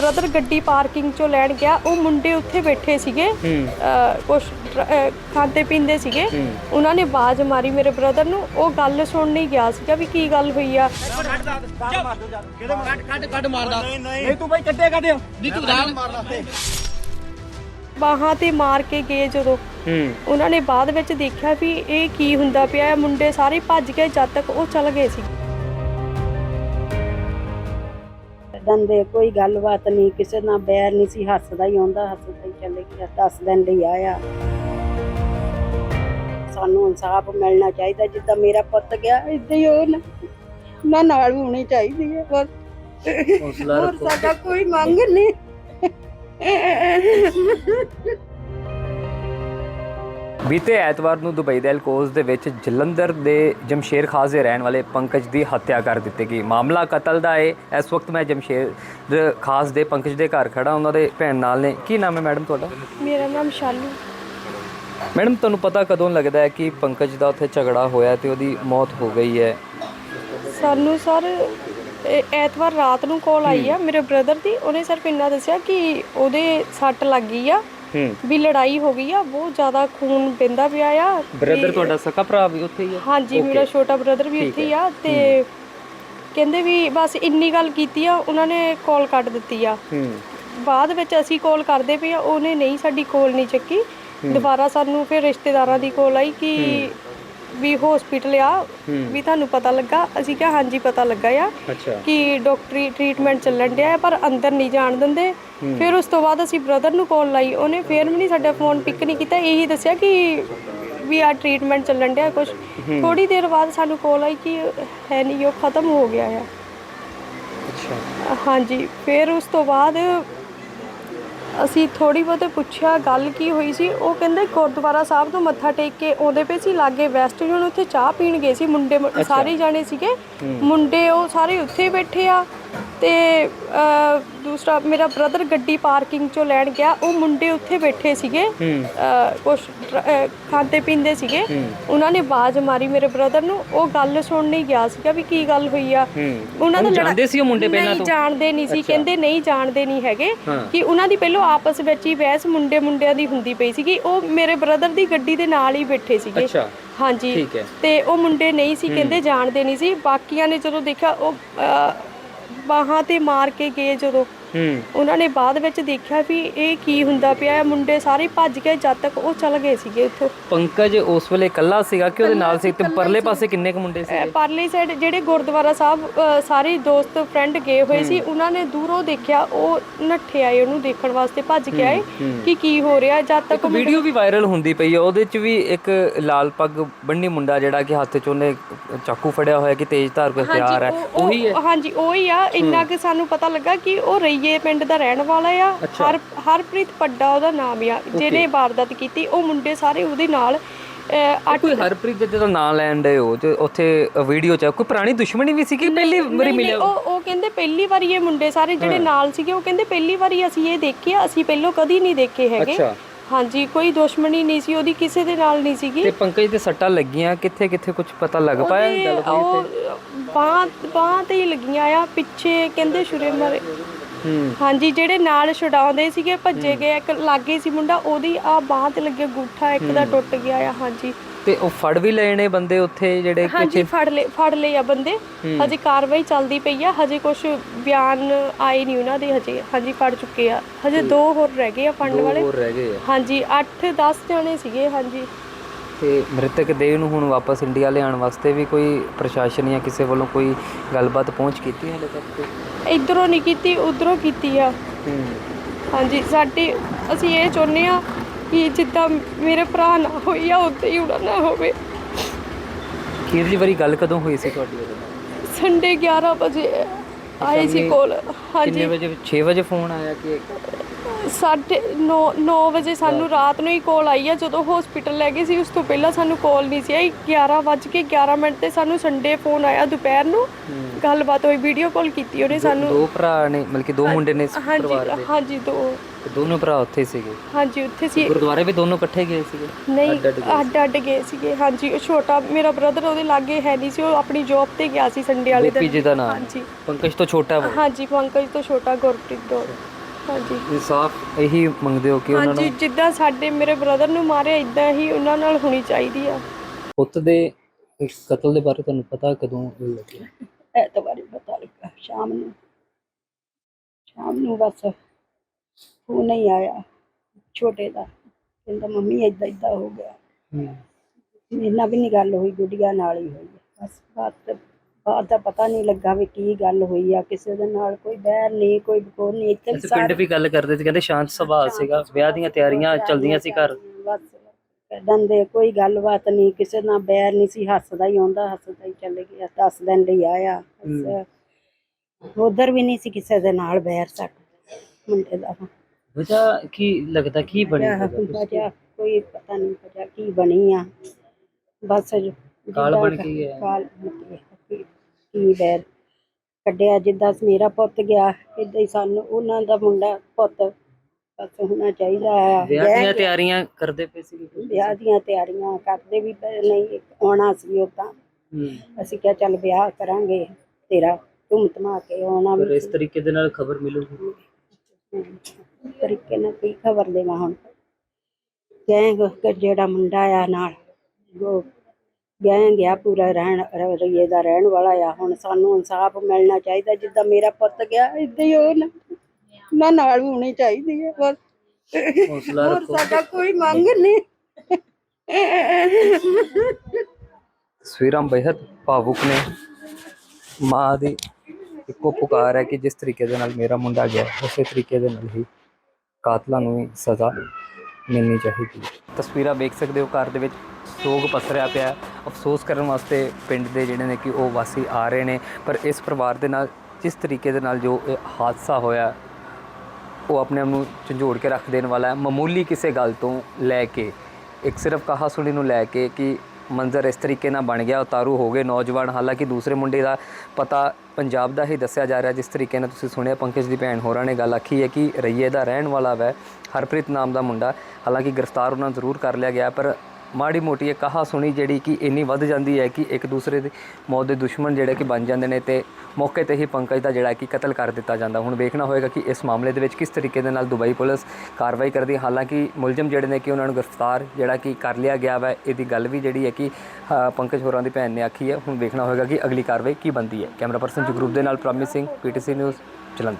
Brother ਗੱਡੀ parking ਚੋਂ ਲੈਣ ਗਿਆ ਉਹ ਮੁੰਡੇ ਉੱਥੇ ਬੈਠੇ ਸੀਗੇ ਅਹ ਖਾਂਦੇ ਪੀਂਦੇ ਸੀਗੇ। ਉਹਨਾਂ ਨੇ ਆਵਾਜ਼ ਮਾਰੀ ਮੇਰੇ ਬ੍ਰਦਰ ਨੂੰ ਉਹ ਗੱਲ ਸੁਣਨ ਹੀ ਗਿਆ ਸੀਗਾ ਵੀ ਕੀ ਗੱਲ ਹੋਈ ਆ। ਨਹੀਂ ਤੂੰ ਬਾਈ ਕੱਟੇ ਕੱਢ ਬਾਹਾਂ ਤੇ ਮਾਰ ਕੇ ਗਏ ਜਦੋਂ। ਹੂੰ। ਉਹਨਾਂ ਨੇ ਬਾਅਦ ਵਿੱਚ ਦੇਖਿਆ ਵੀ ਇਹ ਕੀ ਹੁੰਦਾ ਪਿਆ ਮੁੰਡੇ ਸਾਰੇ ਭੱਜ ਗਏ ਜਦ ਤੱਕ ਉਹ ਚਲ ਗਏ ਸੀ। ਦੰਦੇ ਕੋਈ ਗੱਲਬਾਤ ਨਹੀਂ ਕਿਸੇ ਨਾਲ ਬੈਰ ਨਹੀਂ ਸੀ ਹੱਸਦਾ ਹੀ ਆਉਂਦਾ ਹੱਸਦਾ ਹੀ ਚਲੇ ਗਿਆ 10 ਦਿਨ ਲਈ ਆਇਆ। ਸਾਨੂੰ ਇਨਸਾਫ ਮਿਲਣਾ ਚਾਹੀਦਾ ਜਿੱਦਾਂ ਮੇਰਾ ਪੁੱਤ ਗਿਆ ਇਦਾਂ ਹੀ ਉਹ ਨਾ ਨਾਲ ਹੋਣੀ ਚਾਹੀਦੀ ਹੈ ਬਸ ਹੌਸਲਾ ਰੱਖੋ। ਸਾਡਾ ਕੋਈ ਮੰਗ ਨਹੀਂ। ਬੀਤੇ ਐਤਵਾਰ ਨੂੰ ਦੁਬਈ ਦੇ ਅਲਕੋਜ਼ ਦੇ ਵਿੱਚ ਜਲੰਧਰ ਦੇ ਜਮਸ਼ੇਰ ਖਾਸ ਦੇ ਰਹਿਣ ਵਾਲੇ ਪੰਕਜ ਦੀ ਹੱਤਿਆ ਕਰ ਦਿੱਤੀ ਗਈ। ਮਾਮਲਾ ਕਤਲ ਦਾ ਹੈ ਇਸ ਵਕਤ ਮੈਂ ਜਮਸ਼ੇਰ ਖਾਸ ਦੇ ਪੰਕਜ ਦੇ ਘਰ ਖੜਾ ਉਹਨਾਂ ਦੇ ਭੈਣ ਨਾਲ ਨੇ। ਕੀ ਨਾਮ ਹੈ ਮੈਡਮ ਤੁਹਾਡਾ? ਮੇਰਾ ਨਾਮ ਸ਼ਾਲੂ। ਮੈਡਮ ਤੁਹਾਨੂੰ ਪਤਾ ਕਦੋਂ ਲੱਗਦਾ ਹੈ ਕਿ ਪੰਕਜ ਦਾ ਉੱਥੇ ਝਗੜਾ ਹੋਇਆ ਤੇ ਉਹਦੀ ਮੌਤ ਹੋ ਗਈ ਹੈ? ਸਾਨੂੰ ਸਰ ਐਤਵਾਰ ਰਾਤ ਨੂੰ ਕਾਲ ਆਈ ਆ। ਮੇਰੇ ਬ੍ਰਦਰ ਦੀ। ਉਹਨੇ ਸਿਰਫ ਇੰਨਾ ਦੱਸਿਆ ਕਿ ਉਹਦੇ ਸੱਟ ਲੱਗ ਗਈ ਆ। ਵੀ ਲੜਾਈ ਹੋ ਗਈ ਆ ਬਹੁਤ ਜ਼ਿਆਦਾ ਖੂਨ ਪੈਂਦਾ ਪਿਆ ਆ ਬ੍ਰਦਰ ਤੁਹਾਡਾ ਸਕਾ ਭਰਾ ਵੀ ਉੱਥੇ ਹੀ ਹੈ ਹਾਂਜੀ ਮੇਰਾ ਛੋਟਾ ਬ੍ਰਦਰ ਵੀ ਉੱਥੇ ਹੀ। ਆ ਤੇ ਕਹਿੰਦੇ ਵੀ ਬਸ ਇੰਨੀ ਗੱਲ ਕੀਤੀ ਆ ਉਹਨਾਂ ਨੇ ਕਾਲ ਕੱਟ ਦਿੱਤੀ ਆ। ਹੂੰ। ਬਾਅਦ ਵਿੱਚ ਅਸੀਂ ਕਾਲ ਕਰਦੇ ਪਏ ਆ ਉਹਨੇ ਨਹੀਂ ਸਾਡੀ ਕਾਲ ਨਹੀਂ ਚੱਕੀ। ਦੁਬਾਰਾ ਸਾਨੂੰ ਫਿਰ ਰਿਸ਼ਤੇਦਾਰਾਂ ਦੀ ਕਾਲ ਆਈ ਕਿ ਵੀ ਹਸਪੀਟਲ ਆ ਵੀ ਤੁਹਾਨੂੰ ਪਤਾ ਲੱਗਾ। ਅਸੀਂ ਕਿਹਾ ਹਾਂਜੀ ਪਤਾ ਲੱਗਾ ਆ ਅੱਛਾ। ਕਿ ਡਾਕਟਰੀ ਟ੍ਰੀਟਮੈਂਟ ਚੱਲਣ ਡਿਆ ਹੈ, ਪਰ ਅੰਦਰ ਨਹੀਂ ਜਾਣ ਦਿੰਦੇ। ਫਿਰ ਉਸ ਤੋਂ ਬਾਅਦ ਅਸੀਂ ਬ੍ਰਦਰ ਨੂੰ ਕਾਲ ਲਾਈ। ਉਹਨੇ ਫੇਰ ਵੀ ਨਹੀਂ ਸਾਡਾ ਫੋਨ ਪਿਕ ਨਹੀਂ ਕੀਤਾ। ਇਹੀ ਦੱਸਿਆ ਕਿ ਵੀ ਆ ਟ੍ਰੀਟਮੈਂਟ ਚੱਲਣ ਡਿਆ ਕੁਝ ਥੋੜੀ ਦੇਰ ਬਾਅਦ ਸਾਨੂੰ ਕਾਲ ਆਈ ਕਿ ਹੈ ਨਹੀਂ ਉਹ ਖਤਮ ਹੋ ਗਿਆ ਆ। ਅੱਛਾ। ਹਾਂਜੀ ਫਿਰ ਉਸ ਤੋਂ ਬਾਅਦ ਅਸੀਂ ਥੋੜੀ ਬਹੁਤੇ ਪੁੱਛਿਆ ਗੱਲ ਕੀ ਹੋਈ ਸੀ? ਉਹ ਕਹਿੰਦੇ ਗੁਰਦੁਆਰਾ ਸਾਹਿਬ ਤੋਂ ਮੱਥਾ ਟੇਕ ਕੇ ਆਉਂਦੇ ਪਏ ਸੀ ਲਾਗੇ ਵੈਸਟ ਜੋਨ ਉੱਥੇ ਚਾਹ ਪੀਣ ਗਏ ਸੀ ਮੁੰਡੇ ਮ- ਸਾਰੇ ਜਾਣੇ ਸੀਗੇ। ਮੁੰਡੇ ਉਹ ਸਾਰੇ ਉੱਥੇ ਬੈਠੇ ਆ। ਤੇ ਦੂਸਰਾ ਮੇਰਾ ਬ੍ਰਦਰ ਗੱਡੀ ਪਾਰਕਿੰਗ ਚੋਂ ਲੈਣ ਗਿਆ। ਉਹ ਮੁੰਡੇ ਉੱਥੇ ਬੈਠੇ ਸੀਗੇ। ਅਹ, ਖਾਂਦੇ ਪੀਂਦੇ ਸੀਗੇ। ਉਹਨਾਂ ਨੇ ਆਵਾਜ਼ ਮਾਰੀ ਮੇਰੇ ਬ੍ਰਦਰ ਨੂੰ। ਉਹ ਗੱਲ ਸੁਣਨ ਹੀ ਗਿਆ ਸੀਗਾ ਵੀ ਕੀ ਗੱਲ ਹੋਈ ਆ। ਉਹਨਾਂ ਦਾ ਜਾਣਦੇ ਸੀ ਉਹ ਮੁੰਡੇ ਪਹਿਲਾਂ ਨਹੀਂ ਤੋਂ? ਜਾਣਦੇ ਨਹੀਂ ਸੀ। ਕਹਿੰਦੇ ਨਹੀਂ ਜਾਣਦੇ ਨਹੀਂ ਹੈਗੇ। ਕਿ ਉਹਨਾਂ ਦੀ ਪਹਿਲਾਂ ਆਪਸ ਵਿੱਚ ਹੀ ਬਹਿਸ ਮੁੰਡੇ ਮੁੰਡਿਆਂ ਦੀ ਹੁੰਦੀ ਪਈ ਸੀਗੀ। ਉਹ ਮੇਰੇ ਬ੍ਰਦਰ ਦੀ ਗੱਡੀ ਦੇ ਨਾਲ ਹੀ ਬੈਠੇ ਸੀਗੇ। ਅੱਛਾ। ਹਾਂਜੀ। ਤੇ ਉਹ ਮੁੰਡੇ ਨਹੀਂ ਸੀ। ਕਹਿੰਦੇ ਜਾਣਦੇ ਨਹੀਂ ਸੀ। ਬਾਕੀਆਂ ਨੇ ਜਦੋਂ ਦੇਖਿਆ ਉਹ ਬਾਹਾਂ ਤੇ ਮਾਰ ਕੇ ਗਏ ਜਦੋਂ। ਹੂੰ। ਉਹਨਾਂ ਨੇ ਬਾਅਦ ਵਿੱਚ ਦੇਖਿਆ ਵੀ ਇਹ ਕੀ ਹੁੰਦਾ ਪਿਆ ਹੈ ਮੁੰਡੇ ਸਾਰੇ ਭੱਜ ਗਏ ਜਦ ਤੱਕ ਉਹ ਚਲ ਗਏ ਸੀਗੇ ਉੱਥੋਂ। ਪੰਕਜ ਉਸ ਵੇਲੇ ਇਕੱਲਾ ਸੀਗਾ ਕਿ ਉਹਦੇ ਨਾਲ ਸੀ ਤੇ ਪਰਲੇ ਪਾਸੇ ਕਿੰਨੇ ਕੁ ਮੁੰਡੇ ਸੀ ਅਹ ਪਰਲੀ ਸਾਈਡ ਜਿਹੜੇ ਗੁਰਦੁਆਰਾ ਸਾਹਿਬ ਅਹ ਸਾਰੇ ਦੋਸਤ ਫਰੈਂਡ ਗਏ ਹੋਏ ਸੀ। ਉਹਨਾਂ ਨੇ ਦੂਰੋਂ ਦੇਖਿਆ ਉਹ ਨੱਠੇ ਆਏ ਉਹਨੂੰ ਦੇਖਣ ਵਾਸਤੇ ਭੱਜ ਕੇ ਆਏ ਕਿ ਕੀ ਹੋ ਰਿਹਾ ਜਦ ਤੱਕ ਇੱਕ ਵੀਡੀਓ ਵੀ ਵਾਇਰਲ ਹੁੰਦੀ ਪਈ ਹੈ ਉਹਦੇ ਚ ਵੀ ਇੱਕ ਲਾਲ ਪੱਗ ਬੰਨੀ ਮੁੰਡਾ ਜਿਹੜਾ ਕਿ ਹੱਥ ਚ ਉਹਨੇ ਚਾਕੂ ਫੜਿਆ ਹੋਇਆ ਕਿ ਤੇਜ਼ ਧਾਰ ਕੋਈ ਹਥਿਆਰ ਹੈ। ਉਹ- ਹੈ। ਹਾਂਜੀ ਉਹੀ ਆ। ਇੰਨਾ ਕਿ ਸਾਨੂੰ ਪਤਾ ਲੱਗਾ ਕਿ ਉਹ ਰਈਏ ਪਿੰਡ ਦਾ ਰਹਿਣ ਵਾਲਾ ਆ। ਹਰ ਹਰਪ੍ਰੀਤ ਪੱਡਾ ਉਹਦਾ ਨਾਮ ਆ। ਜਿਹਨੇ ਵਾਰਦਾਤ ਕੀਤੀ ਉਹ ਮੁੰਡੇ ਸਾਰੇ ਉਹਦੇ ਨਾਲ ਕੋਈ ਹਰਪ੍ਰੀਤ ਦੇ ਜਦੋਂ ਨਾਂ ਲੈਣ ਦੇ ਹੋ ਤੇ ਉੱਥੇ ਵੀਡੀਓ ਚ ਕੋਈ ਪੁਰਾਣੀ ਦੁਸ਼ਮਣੀ ਵੀ ਸੀ ਕਿ ਪਹਿਲੀ ਵਾਰੀ ਮਿਲਿਆ ਉਹ ਉਹ ਕਹਿੰਦੇ ਪਹਿਲੀ ਵਾਰੀ ਇਹ ਮੁੰਡੇ ਸਾਰੇ ਜਿਹੜੇ ਨਾਲ ਸੀਗੇ ਉਹ ਕਹਿੰਦੇ ਪਹਿਲੀ ਵਾਰੀ ਅਸੀਂ ਇਹ ਦੇਖਿਆ ਅਸੀਂ ਪਹਿਲਾਂ ਕਦੀ ਨਹੀਂ ਦੇਖੇ ਹੈਗੇ। ਹਾਂਜੀ ਕੋਈ ਦੁਸ਼ਮਣੀ ਨਹੀਂ ਸੀ ਉਹਦੀ ਕਿਸੇ ਦੇ ਨਾਲ ਨਹੀਂ ਸੀਗੀ। ਤੇ ਪੰਕਜ ਦੇ ਸੱਟਾਂ ਲੱਗੀਆਂ ਕਿੱਥੇ ਕਿੱਥੇ ਕੁਝ ਪਤਾ ਲੱਗ ਪਾਇਆ? ਗੱਲ ਹੋਈ ਉਹ ਬਾਂਹ ਬਾਂਹ ਤੇ ਹੀ ਲੱਗੀਆਂ ਆ ਪਿੱਛੇ ਕਹਿੰਦੇ ਛੁਰੇ ਮਾਰੇ। ਹਾਂਜੀ ਜਿਹੜੇ ਨਾਲ ਛਡਾਉਂਦੇ ਸੀਗੇ ਭੱਜੇ ਗਏ ਇੱਕ ਲਾਗੇ ਸੀ ਮੁੰਡਾ ਉਹਦੀ ਆ ਬਾਂਹ ਤੇ ਲੱਗਿਆ ਗੂਠਾ ਇੱਕ ਦਾ ਟੁੱਟ ਗਿਆ ਆ ਹਾਂਜੀ। ਤੇ ਉਹ ਫੜ ਵੀ ਲਏ ਨੇ ਬੰਦੇ ਉੱਥੇ ਜਿਹੜੇ ਹਾਂਜੀ ਫੜ ਲਏ ਫੜ ਲਏ ਆ ਬੰਦੇ। ਹਜੇ ਕਾਰਵਾਈ ਚੱਲਦੀ ਪਈ ਆ ਹਜੇ ਕੁਝ ਬਿਆਨ ਆਏ ਨਹੀਂ ਉਹਨਾਂ ਦੇ ਹਜੇ ਹਾਂਜੀ ਫੜ ਚੁੱਕੇ ਆ। ਹਜੇ ਦੋ ਹੋਰ ਰਹਿ ਗਏ ਆ ਫੜਨ ਵਾਲੇ। ਹੋਰ ਰਹਿ ਗਏ ਆ। ਹਾਂਜੀ 8 10 ਜਣੇ ਸੀਗੇ ਹਾਂਜੀ। ਤੇ ਮ੍ਰਿਤਕ ਦੇਹ ਨੂੰ ਹੁਣ ਵਾਪਸ ਇੰਡੀਆ ਲਿਆਉਣ ਵਾਸਤੇ ਵੀ ਕੋਈ ਪ੍ਰਸ਼ਾਸਨ ਜਾਂ ਕਿਸੇ ਵੱਲੋਂ ਕੋਈ ਗੱਲਬਾਤ ਪਹੁੰਚ ਕੀਤੀ ਹੈ ਹਲੇ ਤੱਕ? ਇਧਰੋਂ ਨਹੀਂ ਕੀਤੀ ਉਧਰੋਂ ਕੀਤੀ ਆ। ਹਾਂਜੀ ਸਾਡੀ ਅਸੀਂ ਇਹ ਚਾਹੁੰਦੇ ਆ ਕਿ ਜਿੱਦਾਂ ਮੇਰੇ ਭਰਾ ਨਾਲ ਹੋਈ ਆ ਉਦਾਂ ਹੀ ਉਹਨਾਂ ਨਾਲ ਹੋਵੇ। ਅਖੀਰਲੀ ਵਾਰੀ ਗੱਲ ਕਦੋਂ ਹੋਈ ਸੀ ਤੁਹਾਡੀ? ਉਹਦੇ ਨਾਲ ਸੰਡੇ 11 ਵਜੇ। ਆਏ ਸੀ ਕੋਲ ਕਿੰਨੇ ਹਾਂਜੀ ਵਜੇ 6 ਵਜੇ ਫੋਨ ਆਇਆ ਕਿ ਸਾਢੇ 9 9 ਵਜੇ ਸਾਨੂੰ ਰਾਤ ਨੂੰ ਹੀ ਕਾਲ ਆਈ ਆ ਜਦੋਂ ਹਸਪੀਟਲ ਲੈ ਗਏ ਸੀ ਉਸ ਤੋਂ ਪਹਿਲਾਂ ਸਾਨੂੰ ਕਾਲ ਨਹੀਂ ਸੀ ਆਈ। 11 ਵੱਜ ਕੇ 11 ਮਿੰਟ ਤੇ ਸਾਨੂੰ ਸੰਡੇ ਫੋਨ ਆਇਆ ਦੁਪਹਿਰ ਨੂੰ। ਗੱਲਬਾਤ ਹੋਈ ਵੀਡੀਓ ਕਾਲ ਕੀਤੀ ਉਹਨੇ ਸਾਨੂੰ। ਦੋ ਭਰਾ ਨੇ ਮਤਲਬ ਕਿ ਦੋ ਮੁੰਡੇ ਨੇ ਇਸ ਹਾਂਜੀ ਪਰਿਵਾਰ ਦੇ। ਹਾਂਜੀ ਦੋ। ਤੇ ਦੋਨੋਂ ਭਰਾ ਉੱਥੇ ਸੀਗੇ? ਹਾਂਜੀ ਉੱਥੇ ਸੀ। ਗੁਰਦੁਆਰੇ ਵੀ ਦੋਨੋਂ ਇਕੱਠੇ ਗਏ ਸੀਗੇ? ਨਹੀਂ ਅੱਡ-ਅੱਡ ਗਏ ਅੱਡ ਅੱਡ ਗਏ ਸੀਗੇ ਹਾਂਜੀ। ਉਹ ਛੋਟਾ ਮੇਰਾ ਬ੍ਰਦਰ ਉਹਦੇ ਲਾਗੇ ਹੈ ਨਹੀਂ ਸੀ ਉਹ ਆਪਣੀ ਜੌਬ ਤੇ ਗਿਆ ਸੀ ਸੰਡੇ ਵਾਲੇ ਗੋਪੀ ਜੀ ਦਾ ਨਾਮ ਹਾਂਜੀ। ਪੰਕਜ ਤੋਂ ਛੋਟਾ ਵਾ? ਹਾਂਜੀ ਪੰਕਜ ਤੋਂ ਛੋਟਾ ਗੁਰਪ੍ਰੀਤ ਤੋਂ ਹਾਂਜੀ। ਇਨਸਾਫ ਇਹੀ ਮੰਗਦੇ ਹੋ ਕਿ ਉਹਨਾਂ ਹਾਂਜੀ ਨੂੰ ਜਿੱਦਾਂ ਸਾਡੇ ਮੇਰੇ ਬ੍ਰਦਰ ਨੂੰ ਮਾਰਿਆ ਇਦਾਂ ਹੀ ਉਹਨਾਂ ਨਾਲ ਹੋਣੀ ਚਾਹੀਦੀ ਆ। ਪੁੱਤ ਦੇ ਇਸ ਕਤਲ ਦੇ ਬਾਰੇ ਤੁਹਾਨੂੰ ਪਤਾ ਕਦੋਂ ਲੱਗਿਆ? ਐਤਵਾਰ ਹੀ ਪਤਾ ਲੱਗਾ ਸ਼ਾਮ ਨੂੰ। ਸ਼ਾਮ ਨੂੰ ਬਸ। ਉਹ ਨਹੀਂ ਆਇਆ ਛੋਟੇ ਦਾ। ਕਹਿੰਦਾ ਮੰਮੀ ਏਦਾਂ ਏਦਾਂ ਹੋ ਗਿਆ। ਨਾਲ ਵੀ ਨਹੀਂ ਗੱਲ ਹੋਈ ਗੁੱਡੀਆਂ ਨਾਲ ਹੀ ਹੋਈ। ਬਸ ਬਾਤ ਬਾਤ ਦਾ ਪਤਾ ਨਹੀਂ ਲੱਗਾ ਵੀ ਕੀ ਗੱਲ ਹੋਈ ਆ। ਕਿਸੇ ਦੇ ਨਾਲ ਕੋਈ ਬਹਿਰ ਨਹੀਂ ਕੋਈ ਬਕੋਰ ਨਹੀਂ ਇੱਥੇ ਵੀ ਪਿੰਡ ਵੀ ਗੱਲ ਕਰਦੇ ਸੀ ਕਹਿੰਦੇ ਸ਼ਾਂਤ ਸੁਭਾਅ ਸੀਗਾ। ਵਿਆਹ ਦੀਆਂ ਤਿਆਰੀਆਂ ਚਲਦੀਆਂ ਸੀ ਘਰ। ਬਸ ਕੱਢਣ ਦੇ ਕੋਈ ਗੱਲਬਾਤ ਨਹੀਂ ਕਿਸੇ ਨਾਲ ਬੈਰ ਨਹੀਂ ਸੀ ਹੱਸਦਾ ਹੀ ਆਉਂਦਾ ਹੱਸਦਾ ਹੀ ਚੱਲੇ ਗਿਆ 10 ਦਿਨ ਲਈ ਆਇਆ। ਉਧਰ ਵੀ ਨਹੀਂ ਸੀ ਕਿਸੇ ਦੇ ਨਾਲ ਬੈਰ ਸਾਡਾ ਮੁੰਡੇ ਦਾ ਵਜ੍ਹਾ ਕੀ ਲੱਗਦਾ ਕੀ ਬਣੀ ਵਜ੍ਹਾ ਕੋਈ ਪਤਾ ਨਹੀਂ ਵਜ੍ਹਾ ਕੀ ਬਣੀ ਆ। ਬਸ ਕਾਲ ਬਣ ਗਈ ਹੈ। ਕਾਲ ਬਣ ਗਈ ਹੈ। ਕੀ- ਬੈਰ ਕੱਢਿਆ। ਜਿੱਦਾਂ ਮੇਰਾ ਪੁੱਤ ਗਿਆ ਇਦਾਂ ਹੀ ਸਾਨੂੰ ਉਹਨਾਂ ਦਾ ਮੁੰਡਾ ਪੁੱਤ ਬਸ ਹੋਣਾ ਚਾਹੀਦਾ ਆ। ਵਿਆਹ ਦੀਆਂ। ਤਿਆਰੀਆਂ ਕਰਦੇ ਪਏ ਸੀ ਵਿਆਹ ਦੀਆਂ ਤਿਆਰੀਆਂ ਕਰਦੇ ਵੀ ਨਹੀਂ ਆਉਣਾ ਸੀ ਉਦਾਂ ਅਸੀਂ ਕਿਹਾ ਚੱਲ ਵਿਆਹ ਕਰਾਂਗੇ ਤੇਰਾ ਧੂਮ ਧਮਾ ਕੇ ਆਉਣਾ ਵੀ ਇਸ ਤਰੀਕੇ ਦੇ ਨਾਲ ਖਬਰ ਮਿਲੂਗੀ। ਤਰੀਕੇ ਨਾਲ ਕੀ ਖਬਰ ਦੇਵਾਂ ਹੁਣ। ਗੈਂਗ ਜਿਹੜਾ ਮੁੰਡਾ ਆ ਨਾਲ ਉਹ ਗੈਂਗ ਆ ਪੂਰਾ ਰਹਿਣ ਰਈਏ ਦਾ ਰਹਿਣ ਵਾਲਾ ਆ ਹੁਣ ਸਾਨੂੰ ਇਨਸਾਫ ਮਿਲਣਾ ਚਾਹੀਦਾ ਜਿੱਦਾਂ ਮੇਰਾ ਪੁੱਤ ਗਿਆ ਇਦਾਂ ਹੀ ਉਹ ਨਾ ਨਾ ਨਾਲ ਹੋਣੀ ਚਾਹੀਦੀ ਹੈ ਬਸ ਹੌਸਲਾ ਹੋਰ ਰੱਖੋ। ਸਾਡਾ ਕੋਈ ਮੰਗ ਨਹੀਂ। ਤਸਵੀਰਾਂ ਬੇहद ਭਾਵੁਕ ਨੇ। ਮਾਂ ਦੀ ਇੱਕੋ ਪੁਕਾਰ ਹੈ ਕਿ ਜਿਸ ਤਰੀਕੇ ਦੇ ਨਾਲ ਮੇਰਾ ਮੁੰਡਾ ਗਿਆ, ਉਸੇ ਤਰੀਕੇ ਦੇ ਨਾਲ ਹੀ ਕਾਤਲਾਂ ਨੂੰ ਵੀ ਸਜ਼ਾ ਮਿਲਣੀ ਚਾਹੀਦੀ ਤਸਵੀਰਾਂ ਵੇਖ ਸਕਦੇ ਹੋ, ਘਰ ਦੇ ਵਿੱਚ ਸੋਗ ਪਸਰਿਆ ਪਿਆ ਅਫਸੋਸ ਕਰਨ ਵਾਸਤੇ ਪਿੰਡ ਦੇ ਜਿਹੜੇ ਨੇ ਕਿ ਉਹ ਵਾਸੀ ਆ ਰਹੇ ਨੇ, ਪਰ ਇਸ ਪਰਿਵਾਰ ਦੇ ਨਾਲ ਜਿਸ ਤਰੀਕੇ ਦੇ ਨਾਲ ਜੋ ਇਹ ਹਾਦਸਾ ਹੋਇਆ, ਉਹ ਆਪਣੇ ਆਪ ਨੂੰ ਝੰਜੋੜ ਕੇ ਰੱਖ ਦੇਣ ਵਾਲਾ ਹੈ। ਮਾਮੂਲੀ ਕਿਸੇ ਗੱਲ ਤੋਂ ਲੈ ਕੇ, ਇੱਕ ਸਿਰਫ ਕਹਾ ਸੁਣੀ ਨੂੰ ਲੈ ਕੇ ਕਿ ਮੰਜ਼ਰ ਇਸ ਤਰੀਕੇ ਨਾਲ ਬਣ ਗਿਆ, ਉਤਾਰੂ ਹੋ ਗਏ ਨੌਜਵਾਨ। ਹਾਲਾਂਕਿ ਦੂਸਰੇ ਮੁੰਡੇ ਦਾ ਪਤਾ ਪੰਜਾਬ ਦਾ ਹੀ ਦੱਸਿਆ ਜਾ ਰਿਹਾ, ਜਿਸ ਤਰੀਕੇ ਨਾਲ ਤੁਸੀਂ ਸੁਣਿਆ, ਪੰਕਜ ਦੀ ਭੈਣ ਹੋਰਾਂ ਨੇ ਗੱਲ ਆਖੀ ਹੈ ਕਿ ਰਈਏ ਦਾ ਰਹਿਣ ਵਾਲਾ ਵੈ, ਹਰਪ੍ਰੀਤ ਨਾਮ ਦਾ ਮੁੰਡਾ, ਹਾਲਾਂਕਿ ਗ੍ਰਿਫਤਾਰ ਉਹਨਾਂ ਜ਼ਰੂਰ ਕਰ ਲਿਆ ਗਿਆ, ਪਰ ਮਾੜੀ ਮੋਟੀ ਇਹ ਕਹਾ ਸੁਣੀ ਜਿਹੜੀ ਕਿ ਇੰਨੀ ਵੱਧ ਜਾਂਦੀ ਹੈ ਕਿ ਇੱਕ ਦੂਸਰੇ ਦੇ ਮੌਤ ਦੇ ਦੁਸ਼ਮਣ ਜਿਹੜੇ ਕਿ ਬਣ ਜਾਂਦੇ ਨੇ ਤੇ ਮੌਕੇ ਤੇ ਹੀ ਪੰਕਜ ਦਾ ਜਿਹੜਾ ਕਿ ਕਤਲ ਕਰ ਦਿੱਤਾ ਜਾਂਦਾ। ਹੁਣ ਵੇਖਣਾ ਹੋਏਗਾ ਕਿ ਇਸ ਮਾਮਲੇ ਦੇ ਵਿੱਚ ਕਿਸ ਤਰੀਕੇ ਦੇ ਨਾਲ ਦੁਬਈ ਪੁਲਿਸ ਕਾਰਵਾਈ ਕਰਦੀ ਹਾਲਾਂਕਿ ਮੁਲਜ਼ਮ ਜਿਹੜੇ ਨੇ ਕਿ ਉਹਨਾਂ ਨੂੰ ਗ੍ਰਿਫਤਾਰ ਜਿਹੜਾ ਕਿ ਕਰ ਲਿਆ ਗਿਆ ਵਾ, ਇਹਦੀ ਗੱਲ ਵੀ ਜਿਹੜੀ ਹੈ ਕਿ ਪੰਕਜ ਹੋਰਾਂ ਦੀ ਭੈਣ ਨੇ ਆਖੀ ਹੈ। ਹੁਣ ਵੇਖਣਾ ਹੋਏਗਾ ਕਿ ਅਗਲੀ ਕਾਰਵਾਈ ਕੀ ਬਣਦੀ ਹੈ। ਕੈਮਰਾ ਪਰਸਨ ਜਗਰੂਪ ਦੇ ਨਾਲ ਪ੍ਰਮਿਤ ਸਿੰਘ, ਪੀਟੀਸੀ ਨਿਊਜ਼, ਜਲੰਧਰ।